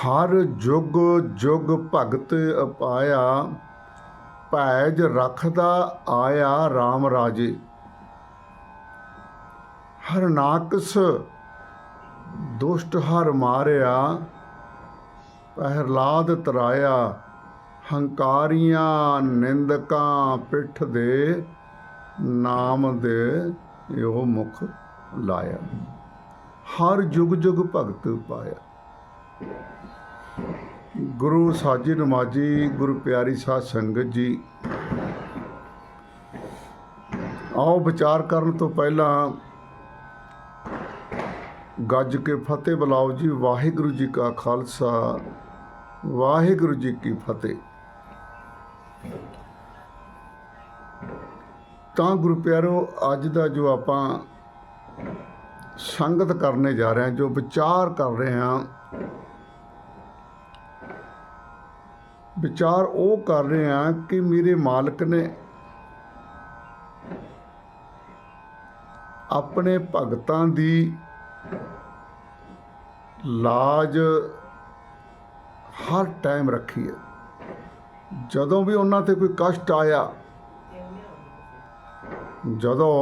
ਹਰ ਜੁਗ ਜੁਗ ਭਗਤ ਅਪਾਇਆ, ਭੈਜ ਰੱਖਦਾ ਆਇਆ RAM ਰਾਜੇ। ਹਰ ਨਾਕਸ ਦੁਸ਼ਟ ਹਰ ਮਾਰਿਆ ਪਹਿਰਲਾਦ ਤਰਾਇਆ, ਹੰਕਾਰੀਆਂ ਨਿੰਦਕਾਂ ਪਿੱਠ ਦੇ ਨਾਮ ਦੇ ਇਹੋ ਮੁਖ ਲਾਇਆ। ਹਰ ਜੁਗ ਜੁਗ ਭਗਤ ਪਾਇਆ। ਗੁਰੂ ਸਾਜੀ ਨਮਾਜੀ ਗੁਰੂ ਪਿਆਰੀ ਸਾਧ ਸੰਗਤ ਜੀ। ਆਓ ਵਿਚਾਰ ਕਰਨ ਤੋਂ ਪਹਿਲਾਂ ਗੱਜ ਕੇ ਫਤਿਹ ਬੁਲਾਓ ਜੀ। ਵਾਹਿਗੁਰੂ ਜੀ ਕਾ ਖਾਲਸਾ, ਵਾਹਿਗੁਰੂ ਜੀ ਕੀ ਫਤਿਹ। ਤਾਂ ਗੁਰੂ ਪਿਆਰੋ, ਅੱਜ ਦਾ ਜੋ ਆਪਾਂ ਸੰਗਤ ਕਰਨੇ ਜਾ ਰਹੇ ਹਾਂ, ਜੋ ਵਿਚਾਰ ਕਰ ਰਹੇ ਹਾਂ ਵਿਚਾਰ ਉਹ ਕਰ ਰਹੇ ਹਾਂ ਕਿ ਮੇਰੇ ਮਾਲਕ ਨੇ ਆਪਣੇ ਭਗਤਾਂ ਦੀ ਲਾਜ ਹਰ ਟਾਈਮ ਰੱਖੀ ਹੈ। ਜਦੋਂ ਵੀ ਉਹਨਾਂ ਤੇ ਕੋਈ ਕਸ਼ਟ ਆਇਆ, ਜਦੋਂ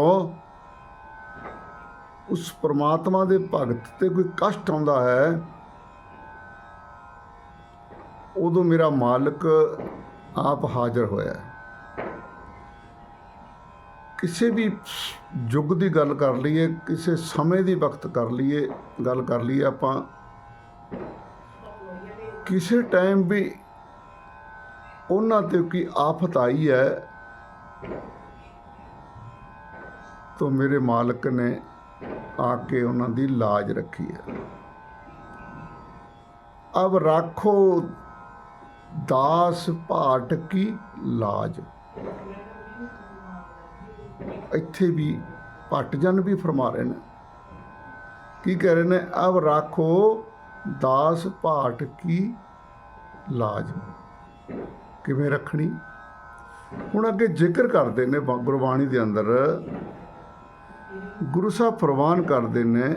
ਉਸ ਪ੍ਰਮਾਤਮਾ ਦੇ ਭਗਤ ਤੇ ਕੋਈ ਕਸ਼ਟ ਆਉਂਦਾ ਹੈ ਉਦੋਂ ਮੇਰਾ ਮਾਲਕ ਆਪ ਹਾਜ਼ਰ ਹੋਇਆ ਕਿਸੇ ਵੀ ਯੁੱਗ ਦੀ ਗੱਲ ਕਰ ਲਈਏ, ਕਿਸੇ ਸਮੇਂ ਦੀ ਵਕਤ ਕਰ ਲਈਏ, ਗੱਲ ਕਰ ਲਈਏ ਆਪਾਂ, ਕਿਸੇ ਟਾਈਮ ਵੀ ਉਹਨਾਂ ਤੇ ਕੀ ਆਫਤ ਆਈ ਹੈ ਤਾਂ ਮੇਰੇ ਮਾਲਕ ਨੇ ਆ ਕੇ ਉਹਨਾਂ ਦੀ ਲਾਜ ਰੱਖੀ ਹੈ। ਅਬ ਰੱਖੋ ਦਾਸ ਭਾਟ ਕੀ ਲਾਜ। ਇੱਥੇ ਵੀ ਭੱਟ ਜਨ ਵੀ ਫਰਮਾ ਰਹੇ ਨੇ। ਕੀ ਕਹਿ ਰਹੇ ਨੇ? ਅਬ ਰੱਖੋ ਦਾਸ ਭਾਟ ਕੀ ਲਾਜ। ਕਿਵੇਂ ਰੱਖਣੀ? ਹੁਣ ਅੱਗੇ ਜ਼ਿਕਰ ਕਰਦੇ ਨੇ ਗੁਰਬਾਣੀ ਦੇ ਅੰਦਰ। ਗੁਰੂ ਸਾਹਿਬ ਫਰਮਾਨ ਕਰਦੇ ਨੇ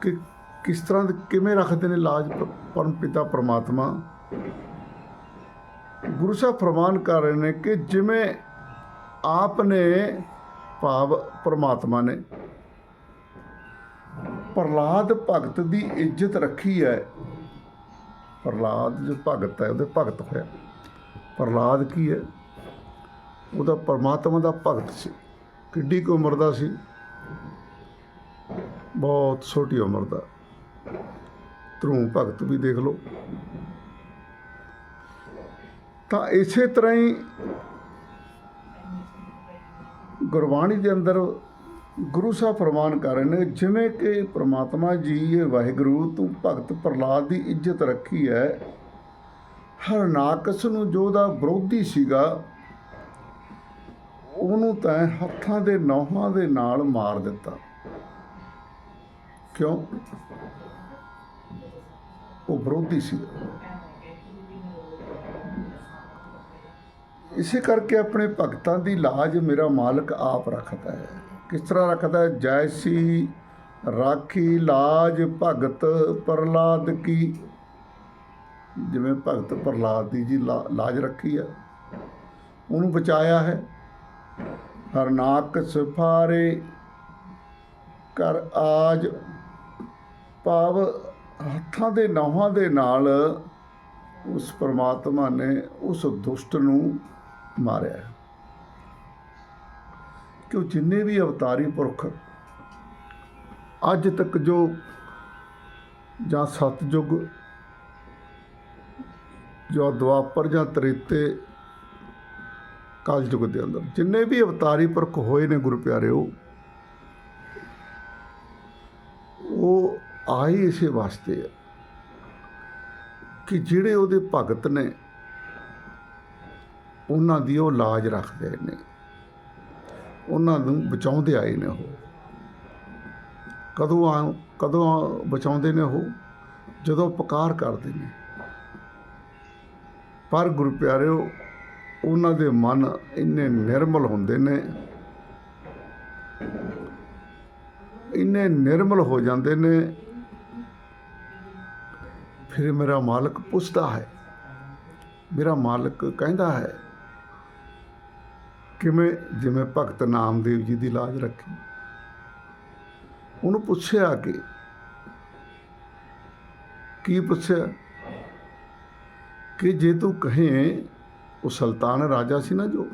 ਕਿ ਕਿਸ ਤਰ੍ਹਾਂ ਦੇ, ਕਿਵੇਂ ਰੱਖਦੇ ਨੇ ਲਾਜ ਪਰਮ ਪਿਤਾ ਪ੍ਰਮਾਤਮਾ? ਗੁਰੂ ਸਾਹਿਬ ਫਰਮਾਨ ਕਰ ਰਹੇ ਨੇ ਕਿ ਜਿਵੇਂ ਆਪ ਨੇ ਭਾਵ ਪ੍ਰਮਾਤਮਾ ਨੇ ਪ੍ਰਲਾਦ ਭਗਤ ਦੀ ਇੱਜ਼ਤ ਰੱਖੀ ਹੈ। ਪ੍ਰਲਾਦ ਜੋ ਭਗਤ ਹੈ, ਉਹਦੇ ਭਗਤ ਹੋਇਆ। ਪ੍ਰਲਾਦ ਕੀ ਹੈ? ਉਹਦਾ ਪਰਮਾਤਮਾ ਦਾ ਭਗਤ ਸੀ। ਕਿੱਡੀ ਕੁ ਉਮਰ ਦਾ ਸੀ? ਬਹੁਤ ਛੋਟੀ ਉਮਰ ਦਾ। ਧਰੂ ਭਗਤ ਵੀ ਦੇਖ ਲਓ। ਤਾਂ ਇਸੇ ਤਰ੍ਹਾਂ ਹੀ ਗੁਰਬਾਣੀ ਦੇ ਅੰਦਰ ਗੁਰੂ ਸਾਹਿਬ ਫਰਮਾਨ ਕਰ ਰਹੇ ਨੇ, ਜਿਵੇਂ ਕਿ ਪ੍ਰਮਾਤਮਾ ਜੀ ਇਹ ਵਾਹਿਗੁਰੂ, ਤੂੰ ਭਗਤ ਪ੍ਰਲਾਦ ਦੀ ਇੱਜ਼ਤ ਰੱਖੀ ਹੈ। ਹਰਨਾਕਸ ਨੂੰ ਜੋ ਦਾ ਵਿਰੋਧੀ ਸੀਗਾ, ਉਹਨੂੰ ਤਾਂ ਹੱਥਾਂ ਦੇ ਨੌਹਾਂ ਦੇ ਨਾਲ ਮਾਰ ਦਿੱਤਾ। ਕਿਉਂ? ਉਹ ਵਿਰੋਧੀ ਸੀ। ਇਸੇ ਕਰਕੇ ਆਪਣੇ ਭਗਤਾਂ ਦੀ ਲਾਜ ਮੇਰਾ ਮਾਲਕ ਆਪ ਰੱਖਦਾ ਹੈ। ਕਿਸ ਤਰ੍ਹਾਂ ਰੱਖਦਾ ਹੈ? ਜੈਸੀ ਰਾਖੀ ਲਾਜ ਭਗਤ ਪ੍ਰਲਾਦ ਕੀ। ਜਿਵੇਂ ਭਗਤ ਪ੍ਰਲਾਦ ਦੀ ਜੀ ਲਾ- ਲਾਜ ਰੱਖੀ ਆ ਉਹਨੂੰ ਬਚਾਇਆ ਹੈ। ਹਰਨਾਕ ਸਫਾਰੇ ਕਰ ਆਜ ਭਾਵ ਹੱਥਾਂ ਦੇ ਨੌਹਾਂ ਦੇ ਨਾਲ ਉਸ ਪਰਮਾਤਮਾ ਨੇ ਉਸ ਦੁਸ਼ਟ ਨੂੰ ਮਾਰਿਆ। ਕਿ ਉਹ ਜਿੰਨੇ ਵੀ ਅਵਤਾਰੀ ਪੁਰਖ ਅੱਜ ਤੱਕ ਜੋ ਜਾਂ ਸਤਜੁਗ ਜੋ ਦੁਆਪਰ ਜਾਂ ਤ੍ਰੇਤੇ ਕਲਯੁਗ ਦੇ ਅੰਦਰ ਜਿੰਨੇ ਵੀ ਅਵਤਾਰੀ ਪੁਰਖ ਹੋਏ ਨੇ ਗੁਰੂ ਪਿਆਰਿਓ ਆਏ ਇਸੇ ਵਾਸਤੇ ਆ ਕਿ ਜਿਹੜੇ ਉਹਦੇ ਭਗਤ ਨੇ, ਉਹਨਾਂ ਦੀ ਉਹ ਲਾਜ ਰੱਖਦੇ ਨੇ, ਉਹਨਾਂ ਨੂੰ ਬਚਾਉਂਦੇ ਆਏ ਨੇ ਉਹ। ਕਦੋਂ ਆ, ਕਦੋਂ ਆ- ਬਚਾਉਂਦੇ ਨੇ ਉਹ? ਜਦੋਂ ਪੁਕਾਰ ਕਰਦੇ ਨੇ। ਪਰ ਗੁਰੂ ਪਿਆਰਿਓ, ਉਹਨਾਂ ਦੇ ਮਨ ਇੰਨੇ ਨਿਰਮਲ ਹੁੰਦੇ ਨੇ, ਇੰਨੇ ਨਿਰਮਲ ਹੋ ਜਾਂਦੇ ਨੇ ਫਿਰ ਮੇਰਾ ਮਾਲਕ ਪੁੱਛਦਾ ਹੈ। ਮੇਰਾ ਮਾਲਕ ਕਹਿੰਦਾ ਹੈ ਕਿਵੇਂ ਜਿਵੇਂ ਭਗਤ ਨਾਮਦੇਵ ਜੀ ਦੀ ਲਾਜ ਰੱਖੀ। ਉਹਨੂੰ ਪੁੱਛਿਆ ਕਿ, ਕੀ ਪੁੱਛਿਆ? ਕਿ ਜੇ ਤੂੰ ਕਹੇ, ਉਹ ਸੁਲਤਾਨ ਰਾਜਾ ਸੀ ਨਾ ਜੋ,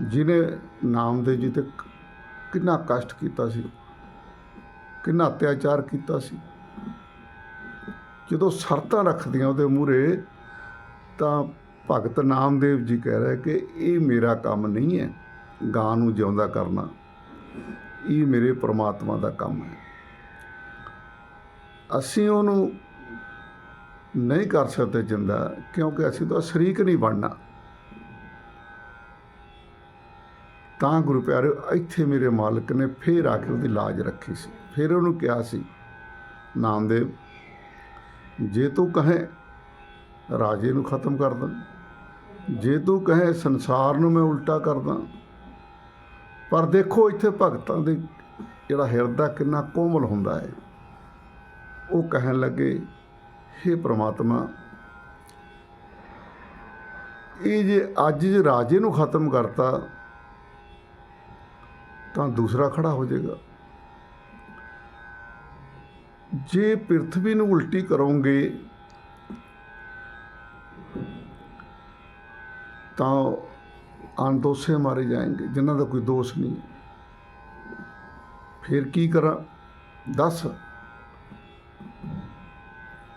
ਜਿਹਨੇ ਨਾਮਦੇਵ ਜੀ ਤੇ ਕਿੰਨਾ ਕਸ਼ਟ ਕੀਤਾ ਸੀ, ਕਿੰਨਾ ਅਤਿਆਚਾਰ ਕੀਤਾ ਸੀ। ਜਦੋਂ ਸ਼ਰਤਾਂ ਰੱਖਦੀਆਂ ਉਹਦੇ ਮੂਹਰੇ, ਤਾਂ ਭਗਤ ਨਾਮਦੇਵ ਜੀ ਕਹਿ ਰਿਹਾ ਕਿ ਇਹ ਮੇਰਾ ਕੰਮ ਨਹੀਂ ਹੈ, ਗਾਂ ਨੂੰ ਜਿਉਂਦਾ ਕਰਨਾ। ਇਹ ਮੇਰੇ ਪ੍ਰਮਾਤਮਾ ਦਾ ਕੰਮ ਹੈ। ਅਸੀਂ ਉਹਨੂੰ ਨਹੀਂ ਕਰ ਸਕਦੇ ਜਿੰਦਾ, ਕਿਉਂਕਿ ਅਸੀਂ ਤਾਂ ਸ਼ਰੀਕ ਨਹੀਂ ਬਣਨਾ। ਤਾਂ ਗੁਰੂ ਪਿਆਰਿਓ, ਇੱਥੇ ਮੇਰੇ ਮਾਲਕ ਨੇ ਫੇਰ ਆ ਕੇ ਉਹਦੀ ਲਾਜ ਰੱਖੀ ਸੀ। ਫਿਰ ਉਹਨੂੰ ਕਿਹਾ ਸੀ, ਨਾਮਦੇਵ ਜੇ ਤੂੰ ਕਹੇ ਰਾਜੇ ਨੂੰ ਖਤਮ ਕਰ ਦਾਂ, ਜੇ ਤੂੰ ਕਹੇ ਸੰਸਾਰ ਨੂੰ ਮੈਂ ਉਲਟਾ ਕਰਦਾ ਪਰ ਦੇਖੋ ਇੱਥੇ ਭਗਤਾਂ ਦੇ ਜਿਹੜਾ ਹਿਰਦਾ ਕਿੰਨਾ ਕੋਮਲ ਹੁੰਦਾ ਹੈ। ਉਹ ਕਹਿਣ ਲੱਗੇ, ਹੇ ਪ੍ਰਮਾਤਮਾ, ਇਹ ਜੇ ਅੱਜ ਜੇ ਰਾਜੇ ਨੂੰ ਖਤਮ ਕਰਤਾ, ਤਾਂ ਦੂਸਰਾ ਖੜਾ ਹੋ ਜਾਏਗਾ। ਜੇ ਪ੍ਰithvi ਨੂੰ ਉਲਟੀ ਕਰੋਗੇ, ਤਾਂ ਅਨਦੋਸੇ ਮਾਰੇ ਜਾਣਗੇ ਜਿਨ੍ਹਾਂ ਦਾ ਕੋਈ ਦੋਸ਼ ਨਹੀਂ ਫਿਰ ਕੀ ਕਰਾਂ? ਦੱਸ।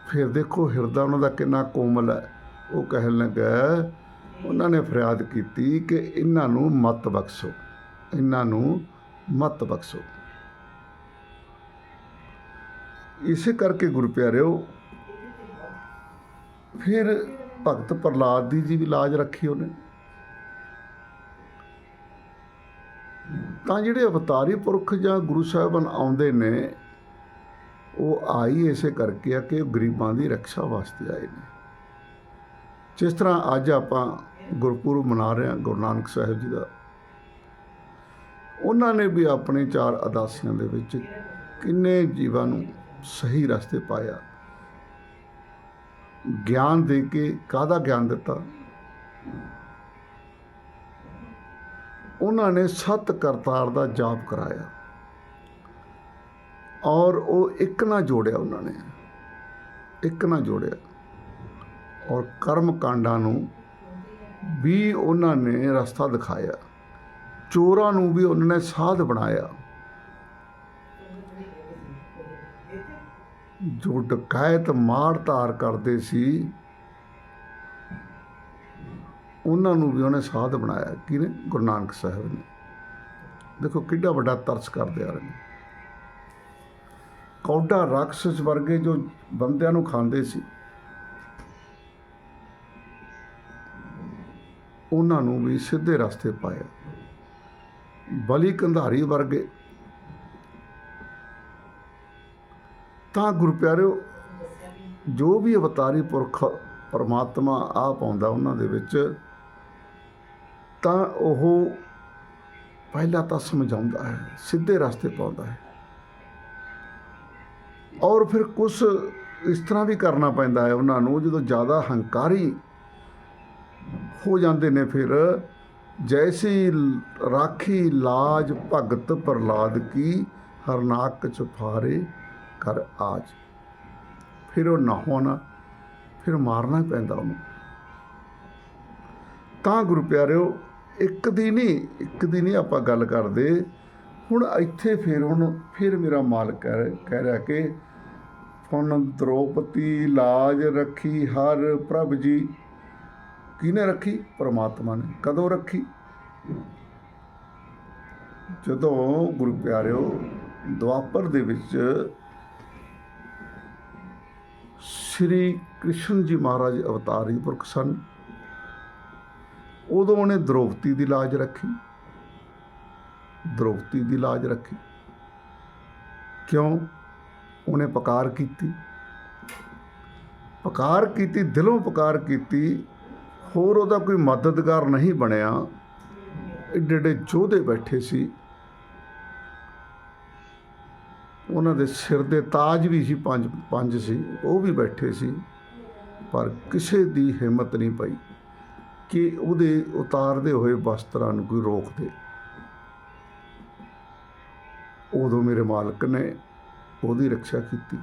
ਫਿਰ ਦੇਖੋ, ਹਿਰਦਾ ਉਹਨਾਂ ਦਾ ਕਿੰਨਾ ਕੋਮਲ ਹੈ। ਉਹ ਕਹਿਣ ਲੱਗਾ, ਉਹਨਾਂ ਨੇ ਫਰਿਆਦ ਕੀਤੀ ਕਿ ਇਹਨਾਂ ਨੂੰ ਮਤ ਬਖਸ਼ੋ। ਇਹਨਾਂ ਨੂੰ ਮਤ ਬਖਸ਼ੋ। ਇਸੇ ਕਰਕੇ ਗੁਰੂ ਪਿਆਰਿਓ, ਫਿਰ ਭਗਤ ਪ੍ਰਲਾਦ ਦੀ ਜੀ ਵੀ ਲਾਜ ਰੱਖੀ ਉਹਨੇ। ਤਾਂ ਜਿਹੜੇ ਅਵਤਾਰੀ ਪੁਰਖ ਜਾਂ ਗੁਰੂ ਸਾਹਿਬਾਨ ਆਉਂਦੇ ਨੇ, ਉਹ ਆਈ ਇਸੇ ਕਰਕੇ ਆ ਕਿ ਗਰੀਬਾਂ ਦੀ ਰੱਖਿਆ ਵਾਸਤੇ ਆਏ ਨੇ। ਜਿਸ ਤਰ੍ਹਾਂ ਅੱਜ ਆਪਾਂ ਗੁਰਪੁਰਬ ਮਨਾ ਰਹੇ ਹਾਂ, ਗੁਰੂ ਨਾਨਕ ਸਾਹਿਬ ਜੀ ਦਾ, ਉਹਨਾਂ ਨੇ ਵੀ ਆਪਣੇ ਚਾਰ ਅਦਾਸੀਆਂ ਦੇ ਵਿੱਚ ਕਿੰਨੇ ਜੀਵਾਂ ਨੂੰ ਸਹੀ ਰਸਤੇ ਪਾਇਆ। ਗਿਆਨ ਦੇ ਕੇ ਕਾਹਦਾ ਗਿਆਨ ਦਿੱਤਾ? ਉਹਨਾਂ ਨੇ ਸਤ ਕਰਤਾਰ ਦਾ ਜਾਪ ਕਰਾਇਆ। ਔਰ ਉਹ ਇੱਕ ਨਾ ਜੋੜਿਆ ਉਹਨਾਂ ਨੇ। ਇੱਕ ਨਾ ਜੋੜਿਆ। ਔਰ ਕਰਮ ਕਾਂਡਾਂ ਨੂੰ ਵੀ ਉਹਨਾਂ ਨੇ ਰਸਤਾ ਦਿਖਾਇਆ। ਚੋਰਾਂ ਨੂੰ ਵੀ ਉਹਨਾਂ ਨੇ ਸਾਧ ਬਣਾਇਆ। ਜੋ ਡਕਾਇਤ ਮਾਰ ਧਾਰ ਕਰਦੇ ਸੀ, ਉਹਨਾਂ ਨੂੰ ਵੀ ਉਹਨੇ ਸਾਧ ਬਣਾਇਆ, ਕਿਹਨੇ? ਗੁਰੂ ਨਾਨਕ ਸਾਹਿਬ ਨੇ। ਦੇਖੋ ਕਿੱਡਾ ਵੱਡਾ ਤਰਸ ਕਰਦੇ ਆ ਰਹੇ ਨੇ। ਕੌਡਾ ਰਾਖਸ਼ ਵਰਗੇ ਜੋ ਬੰਦਿਆਂ ਨੂੰ ਖਾਂਦੇ ਸੀ, ਉਹਨਾਂ ਨੂੰ ਵੀ ਸਿੱਧੇ ਰਸਤੇ ਪਾਇਆ। ਬਲੀ ਕੰਧਾਰੀ ਵਰਗੇ ਤਾਂ ਗੁਰੂ ਪਿਆਰਿਓ ਜੋ ਵੀ ਅਵਤਾਰੀ ਪੁਰਖ ਪਰਮਾਤਮਾ ਆਪ ਆਉਂਦਾ ਉਹਨਾਂ ਦੇ ਵਿੱਚ, ਤਾਂ ਉਹ ਪਹਿਲਾਂ ਤਾਂ ਸਮਝਾਉਂਦਾ ਹੈ, ਸਿੱਧੇ ਰਸਤੇ ਪਾਉਂਦਾ ਹੈ। ਔਰ ਫਿਰ ਕੁਝ ਇਸ ਤਰ੍ਹਾਂ ਵੀ ਕਰਨਾ ਪੈਂਦਾ ਹੈ ਉਹਨਾਂ ਨੂੰ, ਜਦੋਂ ਜ਼ਿਆਦਾ ਹੰਕਾਰੀ ਹੋ ਜਾਂਦੇ ਨੇ ਫਿਰ, ਜੈਸੀ ਰਾਖੀ ਲਾਜ ਭਗਤ ਪ੍ਰਲਾਦ ਕੀ ਹਰਨਾਕ ਚੁਫਾਰੇ ਕਰ ਆਜ। ਫਿਰ ਉਹ ਨਾ ਹੋਣਾ ਫਿਰ ਮਾਰਨਾ ਪੈਂਦਾ ਉਹਨੂੰ। ਤਾਂ ਗੁਰੂ ਪਿਆਰਿਓ, ਇੱਕ ਦੀ ਨਹੀਂ, ਇੱਕ ਦੀ ਨਹੀਂ ਆਪਾਂ ਗੱਲ ਕਰਦੇ। ਹੁਣ ਇੱਥੇ ਫਿਰ ਹੁਣ ਫਿਰ ਮੇਰਾ ਮਾਲਕ ਕਹਿ ਰਿਹਾ ਕਿ ਫਨ ਦ੍ਰੋਪਤੀ ਲਾਜ ਰੱਖੀ ਹਰ ਪ੍ਰਭ ਜੀ। ਕਿਹਨੇ ਰੱਖੀ? ਪ੍ਰਮਾਤਮਾ ਨੇ। ਕਦੋਂ ਰੱਖੀ? ਜਦੋਂ ਗੁਰੂ ਪਿਆਰਿਓ ਦੁਆਪਰ ਦੇ ਵਿੱਚ ਸ੍ਰੀ ਕ੍ਰਿਸ਼ਨ ਜੀ ਮਹਾਰਾਜ ਅਵਤਾਰੀ ਪੁਰਖ ਸਨ। ਉਦੋਂ ਉਹਨੇ ਦ੍ਰੋਪਤੀ ਦੀ ਲਾਜ ਰੱਖੀ। ਦ੍ਰੋਪਤੀ ਦੀ ਲਾਜ ਰੱਖੀ। ਕਿਉਂ? ਉਹਨੇ ਪਕਾਰ ਕੀਤੀ। ਪਕਾਰ ਕੀਤੀ, ਦਿਲੋਂ ਪਕਾਰ ਕੀਤੀ। ਹੋਰ ਉਹਦਾ ਕੋਈ ਮਦਦਗਾਰ ਨਹੀਂ ਬਣਿਆ। ਏਡੇ ਏਡੇ ਯੋਧੇ ਬੈਠੇ ਸੀ। ਉਹਨਾਂ ਦੇ ਸਿਰ ਦੇ ਤਾਜ ਵੀ ਸੀ, ਪੰਜ ਪੰਜ ਸੀ, ਉਹ ਵੀ ਬੈਠੇ ਸੀ, ਪਰ ਕਿਸੇ ਦੀ ਹਿੰਮਤ ਨਹੀਂ ਪਈ ਕਿ ਉਹਦੇ ਉਤਾਰਦੇ ਹੋਏ ਵਸਤਰਾਂ ਨੂੰ ਕੋਈ ਰੋਕ ਦੇ। ਉਦੋਂ ਮੇਰੇ ਮਾਲਕ ਨੇ ਉਹਦੀ ਰੱਖਿਆ ਕੀਤੀ।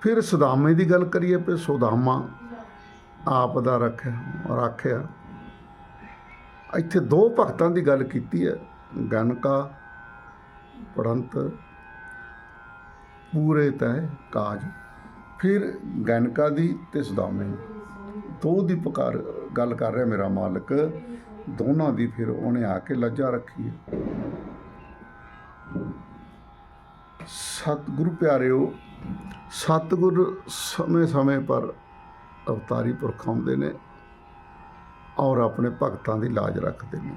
ਫਿਰ ਸਦਾਮੇ ਦੀ ਗੱਲ ਕਰੀਏ ਤੇ ਸੁਦਾਮਾ ਆਪ ਦਾ ਰੱਖਿਆ ਰੱਖਿਆ। ਇੱਥੇ ਦੋ ਭਗਤਾਂ ਦੀ ਗੱਲ ਕੀਤੀ ਹੈ, ਗਨਕਾ ਪੜੰਤ ਪੂਰੇ ਤੈ ਕਾਜ। ਫਿਰ ਗਨਕਾ ਦੀ ਤੇ ਸੁਦਾਮੇ। ਦੋ ਦੀ ਪੁਕਾਰ ਗੱਲ ਕਰ ਰਿਹਾ ਮੇਰਾ ਮਾਲਕ। ਦੋਨਾਂ ਦੀ ਫਿਰ ਉਹਨੇ ਆ ਕੇ ਲੱਜਾ ਰੱਖੀ ਹੈ। ਸਤਿਗੁਰੂ ਪਿਆਰਿਓ, ਸਤਿਗੁਰ ਸਮੇਂ-ਸਮੇਂ ਪਰ ਅਵਤਾਰੀ ਪੁਰਖ ਆਉਂਦੇ ਨੇ ਔਰ ਆਪਣੇ ਭਗਤਾਂ ਦੀ ਲਾਜ ਰੱਖਦੇ ਨੇ।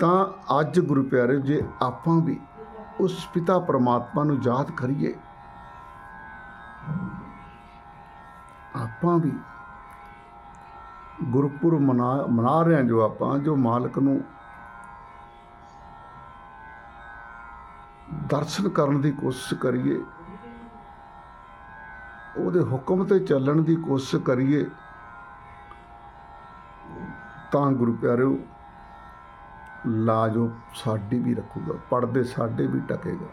ਤਾਂ ਅੱਜ ਗੁਰੂ ਪਿਆਰੇ, ਜੇ ਆਪਾਂ ਵੀ ਉਸ ਪਿਤਾ ਪਰਮਾਤਮਾ ਨੂੰ ਯਾਦ ਕਰੀਏ, ਆਪਾਂ ਵੀ ਗੁਰਪੁਰਬ ਮਨਾ ਮਨਾ ਰਹੇ ਹਾਂ ਜੋ ਆਪਾਂ, ਜੋ ਮਾਲਕ ਨੂੰ ਦਰਸ਼ਨ ਕਰਨ ਦੀ ਕੋਸ਼ਿਸ਼ ਕਰੀਏ, ਉਹਦੇ ਹੁਕਮ ਤੇ ਚੱਲਣ ਦੀ ਕੋਸ਼ਿਸ਼ ਕਰੀਏ, ਤਾਂ ਗੁਰੂ ਪਿਆਰਿਓ ਲਾਜੋ ਸਾਡੀ ਵੀ ਰੱਖੂਗਾ ਪੜਦੇ ਸਾਡੇ ਵੀ ਟਕੇਗਾ।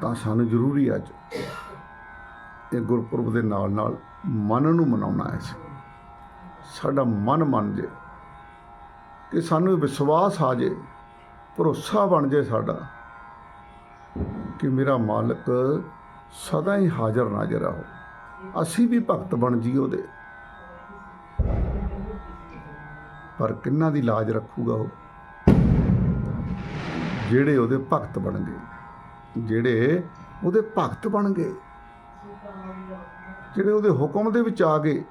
ਤਾਂ ਸਾਨੂੰ ਜ਼ਰੂਰੀ ਅੱਜ ਇਹ ਗੁਰਪੁਰਬ ਦੇ ਨਾਲ ਨਾਲ ਮਨ ਨੂੰ ਮਨਾਉਣਾ ਹੈ ਸਾਡਾ ਮਨ ਮੰਨ ਜੇ, ਕਿ ਸਾਨੂੰ ਵਿਸ਼ਵਾਸ ਆ ਜੇ, ਭਰੋਸਾ ਬਣ ਜੇ ਸਾਡਾ, ਕਿ ਮੇਰਾ ਮਾਲਕ ਸਦਾ ਹੀ ਹਾਜ਼ਰ ਨਾਜ਼ਰ ਆ ਅਸੀਂ ਵੀ ਭਗਤ ਬਣ ਜੀ ਉਹਦੇ। ਪਰ ਕਿੰਨਾ ਦੀ ਲਾਜ ਰੱਖੂਗਾ ਉਹ? ਜਿਹੜੇ ਉਹਦੇ ਭਗਤ ਬਣ ਗਏ ਜਿਹੜੇ ਉਹਦੇ ਭਗਤ ਬਣ ਗਏ ਜਿਹੜੇ ਉਹਦੇ ਹੁਕਮ ਦੇ ਵਿੱਚ ਆ ਗਏ,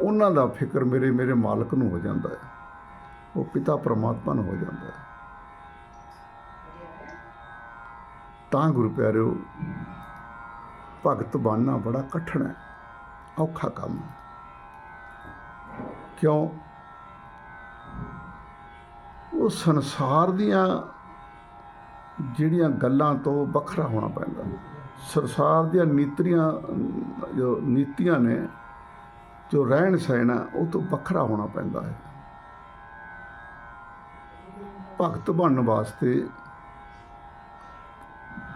ਉਹਨਾਂ ਦਾ ਫਿਕਰ ਮੇਰੇ ਮੇਰੇ ਮਾਲਕ ਨੂੰ ਹੋ ਜਾਂਦਾ ਹੈ। ਉਹ ਪਿਤਾ ਪਰਮਾਤਮਾ ਨੂੰ ਹੋ ਜਾਂਦਾ ਹੈ। ਤਾਂ ਗੁਰੂ ਪਿਆਰਿਓ, ਭਗਤ ਬਣਨਾ ਬੜਾ ਕਠਿਨ ਹੈ, ਔਖਾ ਕੰਮ ਕਿਉਂ? ਉਹ ਸੰਸਾਰ ਦੀਆਂ ਜਿਹੜੀਆਂ ਗੱਲਾਂ ਤੋਂ ਵੱਖਰਾ ਹੋਣਾ ਪੈਂਦਾ। ਸੰਸਾਰ ਦੀਆਂ ਨੀਤਰੀਆਂ ਜੋ ਨੀਤੀਆਂ ਨੇ, ਜੋ ਰਹਿਣ ਸਹਿਣ ਆ, ਉਹ ਤੋਂ ਵੱਖਰਾ ਹੋਣਾ ਪੈਂਦਾ ਹੈ। ਭਗਤ ਬਣਨ ਵਾਸਤੇ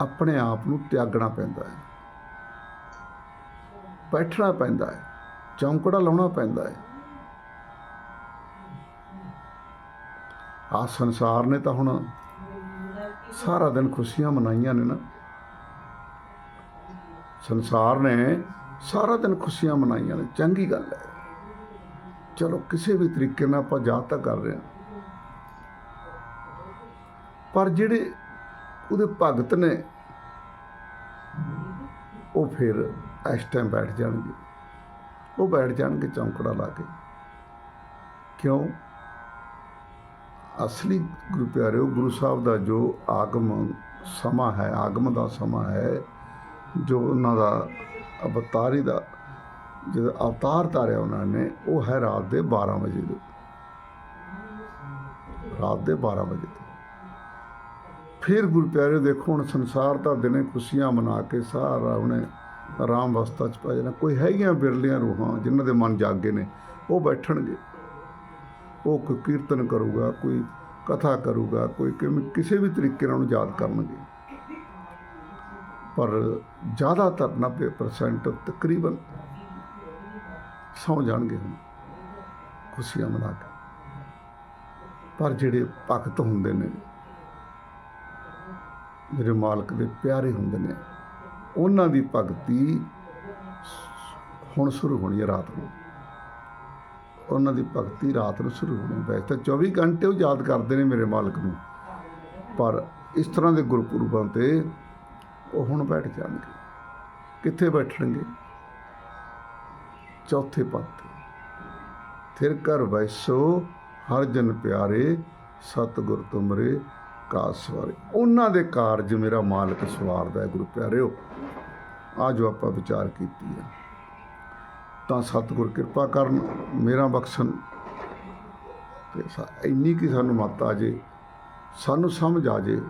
ਆਪਣੇ ਆਪ ਨੂੰ ਤਿਆਗਣਾ ਪੈਂਦਾ ਹੈ। ਬੈਠਣਾ ਪੈਂਦਾ ਹੈ, ਚੌਂਕੜਾ ਲਾਉਣਾ ਪੈਂਦਾ ਹੈ। ਆ ਸੰਸਾਰ ਨੇ ਤਾਂ ਹੁਣ ਸਾਰਾ ਦਿਨ ਖੁਸ਼ੀਆਂ ਮਨਾਈਆਂ ਨੇ ਨਾ। ਸੰਸਾਰ ਨੇ ਸਾਰਾ ਦਿਨ ਖੁਸ਼ੀਆਂ ਮਨਾਈਆਂ ਨੇ, ਚੰਗੀ ਗੱਲ ਹੈ। ਚਲੋ ਕਿਸੇ ਵੀ ਤਰੀਕੇ ਨਾਲ ਆਪਾਂ ਯਾਦ ਤਾਂ ਕਰ ਰਹੇ ਹਾਂ। ਪਰ ਜਿਹੜੇ ਉਹਦੇ ਭਗਤ ਨੇ, ਉਹ ਫਿਰ ਇਸ ਟਾਈਮ ਬੈਠ ਜਾਣਗੇ। ਉਹ ਬੈਠ ਜਾਣਗੇ ਚੌਂਕੜਾ ਲਾ ਕੇ। ਕਿਉਂ? ਅਸਲੀ ਗੁਰੂ ਪਿਆਰਿਓ, ਗੁਰੂ ਸਾਹਿਬ ਦਾ ਜੋ ਆਗਮ ਸਮਾਂ ਹੈ, ਆਗਮ ਦਾ ਸਮਾਂ ਹੈ, ਜੋ ਉਹਨਾਂ ਦਾ ਅਵਤਾਰੀ ਦਾ ਜਦੋਂ ਅਵਤਾਰ ਧਾਰਿਆ ਉਹਨਾਂ ਨੇ, ਉਹ ਹੈ ਰਾਤ ਦੇ 12 ਵਜੇ ਦੇ ਰਾਤ ਦੇ 12 ਵਜੇ ਤੇ। ਫਿਰ ਗੁਰੂ ਪਿਆਰੇ ਦੇਖੋ ਹੁਣ ਸੰਸਾਰ ਦਾ ਦਿਨੇ ਖੁਸ਼ੀਆਂ ਮਨਾ ਕੇ ਸਾਰਾ ਉਹਨੇ ਆਰਾਮ ਅਵਸਥਾ ਚ ਪਾ ਜਾਣਾ। ਕੋਈ ਹੈਗੀਆਂ ਬਿਰਲੀਆਂ ਰੂਹਾਂ ਜਿਨ੍ਹਾਂ ਦੇ ਮਨ ਜਾਗੇ ਨੇ, ਉਹ ਬੈਠਣਗੇ। ਉਹ ਕੋਈ ਕੀਰਤਨ ਕਰੂਗਾ, ਕੋਈ ਕਥਾ ਕਰੂਗਾ, ਕੋਈ ਕਿਵੇਂ, ਕਿਸੇ ਵੀ ਤਰੀਕੇ ਨਾਲ ਉਹਨੂੰ ਯਾਦ ਕਰਨਗੇ। ਪਰ ਜ਼ਿਆਦਾਤਰ 90% ਤਕਰੀਬਨ ਸੌ ਜਾਣਗੇ ਹੁਣ, ਖੁਸ਼ੀਆਂ ਮਨਾ ਕੇ। ਪਰ ਜਿਹੜੇ ਭਗਤ ਹੁੰਦੇ ਨੇ ਮੇਰੇ ਮਾਲਕ ਦੇ ਪਿਆਰੇ ਹੁੰਦੇ ਨੇ, ਉਹਨਾਂ ਦੀ ਭਗਤੀ ਹੁਣ ਸ਼ੁਰੂ ਹੋਣੀ ਹੈ ਰਾਤ ਨੂੰ। ਉਹਨਾਂ ਦੀ ਭਗਤੀ ਰਾਤ ਨੂੰ ਸ਼ੁਰੂ ਹੋਣੀ ਵੈਸੇ ਤਾਂ 24 ਘੰਟੇ ਉਹ ਯਾਦ ਕਰਦੇ ਨੇ ਮੇਰੇ ਮਾਲਕ ਨੂੰ। ਪਰ ਇਸ ਤਰ੍ਹਾਂ ਦੇ ਗੁਰਪੁਰਬਾਂ ਤੇ ਉਹ ਹੁਣ ਬੈਠ ਜਾਣਗੇ। ਕਿੱਥੇ ਬੈਠਣਗੇ? ਚੌਥੇ ਪਦ ਤੇ ਫਿਰ ਕਰ ਵੈਸੋ ਹਰ ਜਨ ਪਿਆਰੇ, ਸਤਿਗੁਰ ਤੁਮਰੇ ਕਾਜ ਸਵਾਰੇ। ਉਹਨਾਂ ਦੇ ਕਾਰਜ ਮੇਰਾ ਮਾਲਕ ਸਵਾਰਦਾ ਹੈ, ਗੁਰੂ ਪਿਆਰਿਓ। ਆ ਜੋ ਆਪਾਂ ਵਿਚਾਰ ਕੀਤੀ ਹੈ ਤਾਂ ਸਤਿਗੁਰ ਕਿਰਪਾ ਕਰਨ, ਮੇਰਾ ਬਖਸ਼ਣ। ਤੇ ਇੰਨੀ ਕੀ ਸਾਨੂੰ ਮੱਤ ਆ ਜੇ, ਸਾਨੂੰ ਸਮਝ ਆ ਜੇ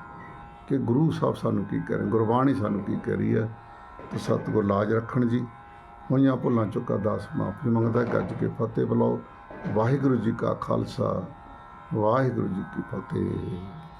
ਕਿ ਗੁਰੂ ਸਾਹਿਬ ਸਾਨੂੰ ਕੀ ਕਹਿ ਰਹੇ, ਗੁਰਬਾਣੀ ਸਾਨੂੰ ਕੀ ਕਹਿ ਰਹੀ ਹੈ। ਤੇ ਸਤਿਗੁਰ ਲਾਜ ਰੱਖਣ ਜੀ। ਹੋਈਆਂ ਭੁੱਲਾਂ ਚੁੱਕਾ ਦਾਸ ਮਾਫੀ ਮੰਗਦਾ, ਗੱਜ ਕੇ ਫਤਿਹ ਬੁਲਾਓ। ਵਾਹਿਗੁਰੂ ਜੀ ਕਾ ਖਾਲਸਾ, ਵਾਹਿਗੁਰੂ ਜੀ ਕੀ ਫਤਿਹ।